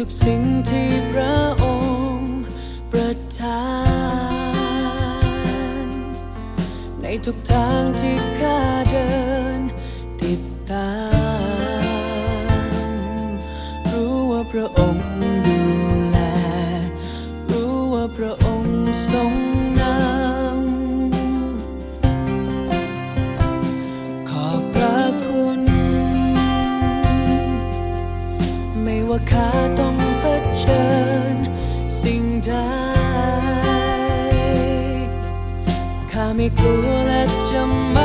ทุกสิ่งที่พระองค์ประทาน ในทุกทางที่ข้าเดินติดตาม รู้ว่าพระองค์ดูแล รู้ว่าพระองค์ทรง me cool at your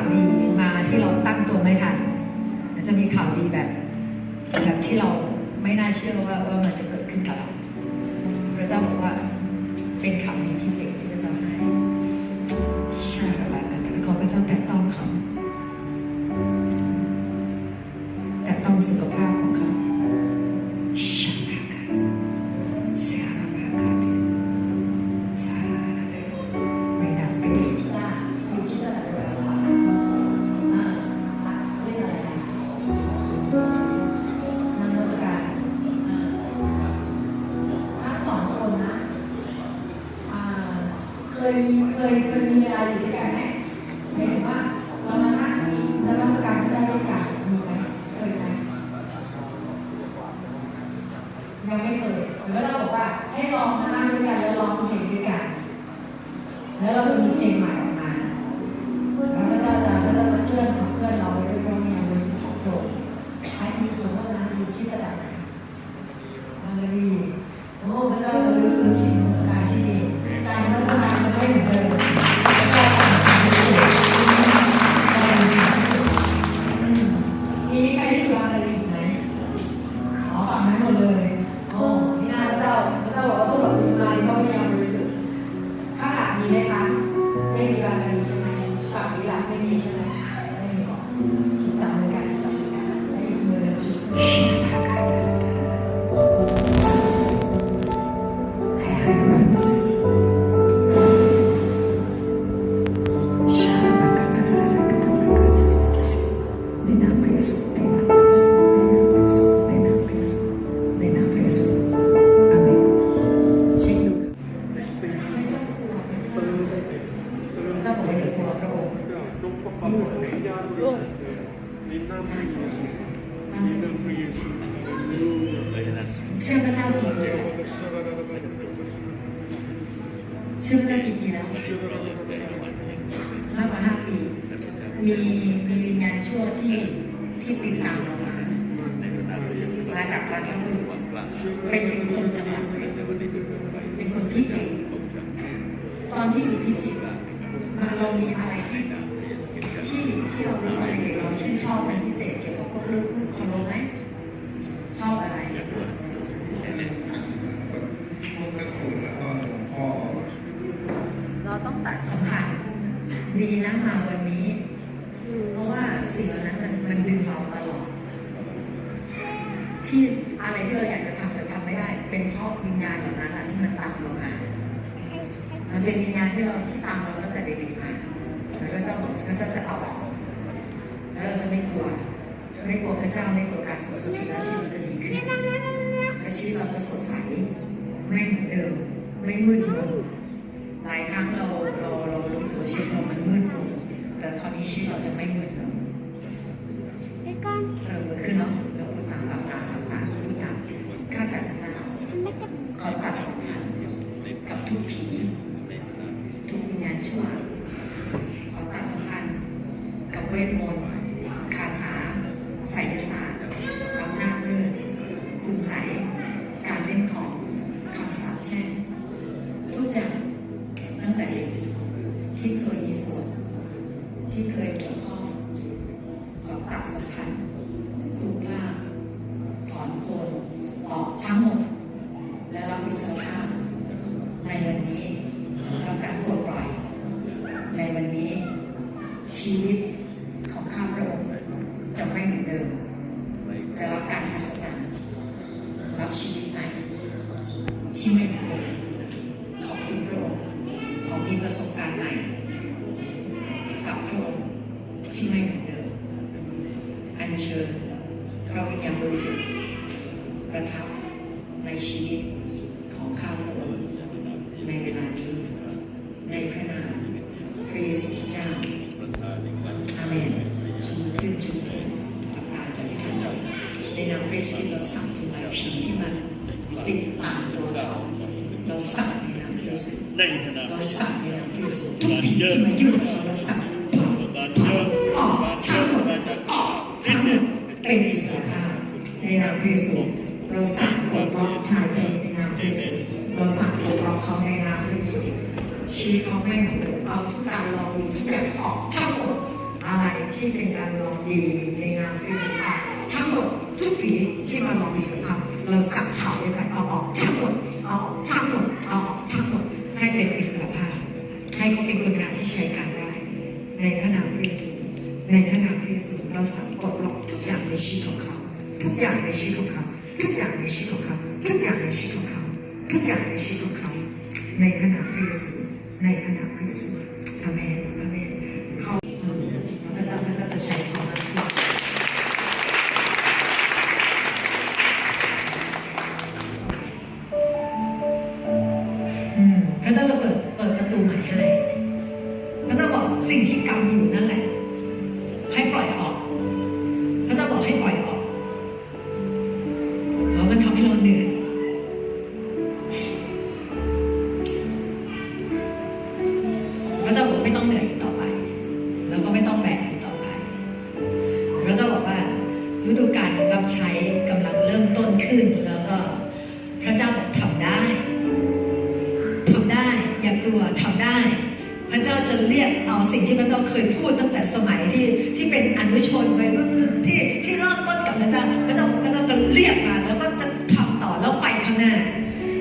าวดีมาที่เราตั้งตัวไม่ทันจะมีข่าวดีแบบแบบที่เราไม่น่าเชื่อว่าว่ามันจะเกิดขึ้นกับเรา พระเจ้าบอกว่าเป็นข่าวดีพิเศษ เชื่อพระเจ้ากี่ปีแล้วเชื่อพระเจ้ากี่ปีแล้วมากกว่าห้าปี มีมีวิญญาณชั่วที่ที่ติดตามเรามา มาจากบรรพบุรุษเป็นเป็นคนจังหวัดเป็นคนพิจิตรตอนที่อยู่พิจิตรมันเรามีอะไรที่ที่ที่เรารู้ตอนเด็กๆเราชื่นชอบเป็นพิเศษเกี่ยวกับพวกลูกลูกคอนโดไหมชอบอะไร เราต้องตัดสัมพันธ์ ดีนะมาวันนี้ เพราะว่าสิ่งเหล่านั้นมันมันดึงเราตลอด ที่อะไรที่เราอยากจะทำแต่ทำไม่ได้ เป็นเพราะวิญญาณเหล่านั้นแหละที่มันตามเรามามันเป็นวิญญาณที่เราที่ตามเราตั้งแต่เด็กๆมาแล้วเจ้าบอกพระเจ้าจะเอาออกแล้วเราจะไม่กลัว ไม่กลัวพระเจ้าไม่กลัวการสวดสถิแล้วชีวิตเราจะดีขึ้นและชีวิตเราจะสดใสไม่เหมือนเดิมไม่มืดมนหลายครั้งเรา เราเรารู้สึกว่าชีวิตเรามันมืดมนแต่คราวนี้ชีวิตเราจะไม่มืดมนเออมือขึ้นเนาะเราพูดตามหลับตาหลับตาพูดตามข้าแต่พระเจ้าขอตัดสัมพันธ์ ที่ไม่เคยขอบคุณพระองค์ขอมีประสบการณ์ใหม่ กับพระองค์ที่ไม่เหมือนเดิมอัญเชิญพระวิญญาณบริสุทธิ์ประทับในชีวิต สั่งในนามพระเยซูในขณะเราสั่งในนามพระเยซูทุกผีที่มายุ่งกับเราเราสั่งเผากออกการเชื่ทั้งหมดออกทั้งหมดเป็นอิสรภาพในนามพระเยซูเราสั่งปลดล็อกชายคนนี้ในนามพระเยซูเราสั่งปลดล็อกเขาในนามพระเยซูชีวิตเขาไม่เหมือนเดิมเอาทุกการลองดีทุกอย่างออกทั้งหมดอะไรที่เป็นการลองดีในนามพระเยซูทั้งหมดทุกผีที่มาลอกหลีของเขาเราสับเผาด้วยไฟเอาออก ให้เขาเป็นคนงานที่ใช้การได้ ในพระนามพระเยซูในพระนามพระเยซูเราสั่งปลดล็อกทุกอย่างในชีวิตของเขา ทุกอย่างในชีวิตของเขา ทุกอย่างในชีวิตของเขา ทุกอย่างในชีวิตของเขา ทุกอย่างในชีวิตของเขา ในพระนามพระเยซูในพระนามพระเยซูอาเมนอาเมนเขาพระเจ้าพระเจ้าจะใช้เขามากขึ้น ร จะเรียกเอาสิ่งที่พระเจ้าเคยพูดตั้งแต่สมัยที่ที่เป็นอนุชนวัยรุ่นที่ที่เริ่มต้นกับพระเจ้าพระเจ้าพระเจ้าก็เรียกมาแล้วก็จะทำต่อแล้วไปข้างหน้า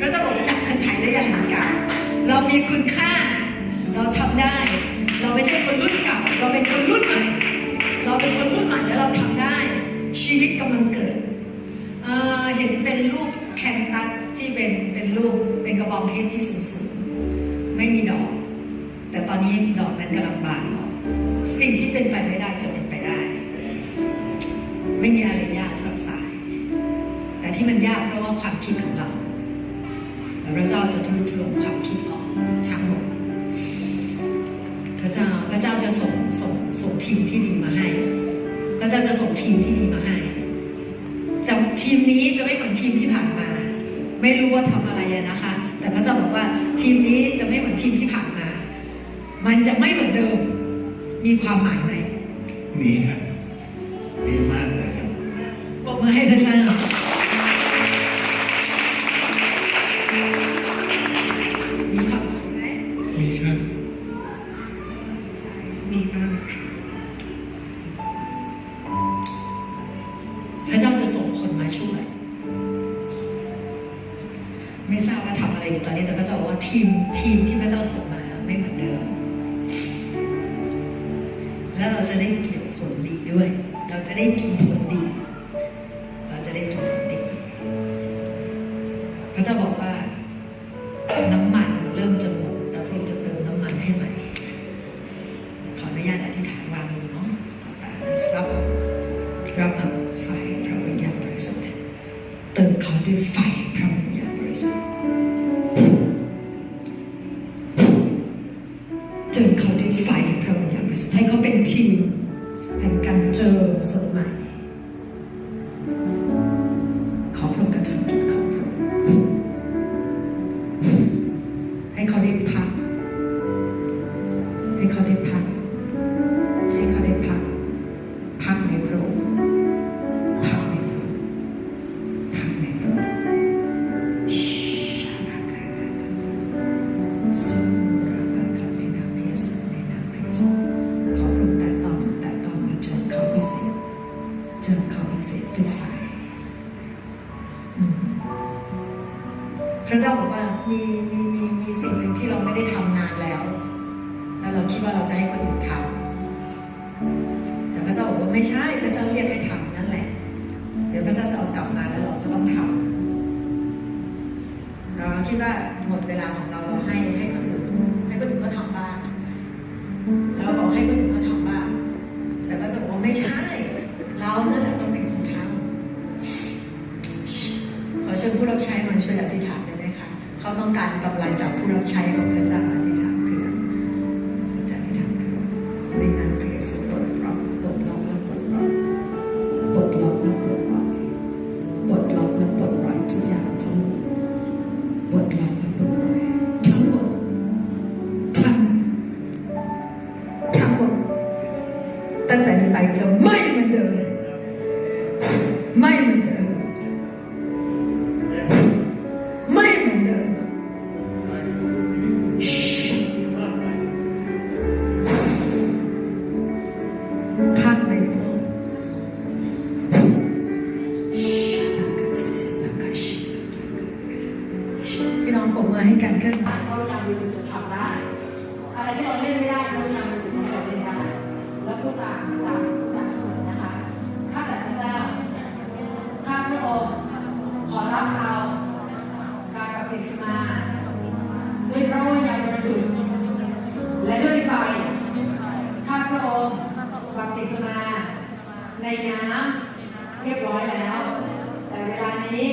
พระเจ้าบอกจับคันไถและอย่าหันกลับเรามีคุณค่า เราทำได้ เราไม่ใช่คนรุ่นเก่าเราเป็นคนรุ่นใหม่เราเป็นคนรุ่นใหม่แล้วเราทำได้ ชีวิตกำลังเกิดเออเห็นเป็นรูปแคนตัสที่เป็นเป็นรูปเป็นกระบองเพชรที่สูงๆไม่มีดอก อนนี้ดอกนั้นกำลังบานออกสิ่งที่เป็นไปไม่ได้จะเป็นไปได้ ไม่มีอะไรยากสำหรับสาย แต่ที่มันยากเพราะว่าความคิดของเราพระเจ้าจะทะลุทวงความคิดออกทั้งหมดพระเจ้าพระเจ้าจะส่งส่งส่งทีมที่ดีมาให้ พระเจ้าจะส่งทีมที่ดีมาให้จะทีมนี้จะไม่เหมือนทีมที่ผ่านมา ไม่รู้ว่าทำอะไรนะคะ แต่พระเจ้าบอกว่าทีมนี้จะไม่เหมือนทีมที่ผ่าน มามันจะไม่เหมือนเดิม มีความหมายไหมมีครับมีมากเลยครับบอกมาให้พระเจ้า ผลดีด้วย เราจะได้กินผลดี เราจะได้ถูกผลดีพระเจ้าบอกว่า ห่งก จอเขาพิเศษด้วยไฟพระเจ้าบอกว่ามีมีมีมีสิ่งหนึ่งที่เราไม่ได้ทำนานแล้ว แล้วเราคิดว่าเราจะให้คนอื่นทำแต่พระเจ้าบอกว่าไม่ใช่พระเจ้าเรียกให้ทำนั่นแหละ เดี๋ยวพระเจ้าจะเอากลับมาแล้วเราจะต้องทำเราคิดว่าหมดเวลาของเราเราให้ให้คนอื่นให้คนอื่นเขาทำบ้างเราบอกให้คนอื่น ญผู้รับใช้มาช่วยอธิษฐานได้ไหมคะ เขาต้องการกำลังจากผู้รับใช้ของพระเจ้าอธิษฐาน ริสมาด้วยพระวิญญาณบริสุทธิ์และด้วยไฟข้าพระองค์บัพติศมาในน้ำเรียบร้อยแล้ว แต่เวลานี้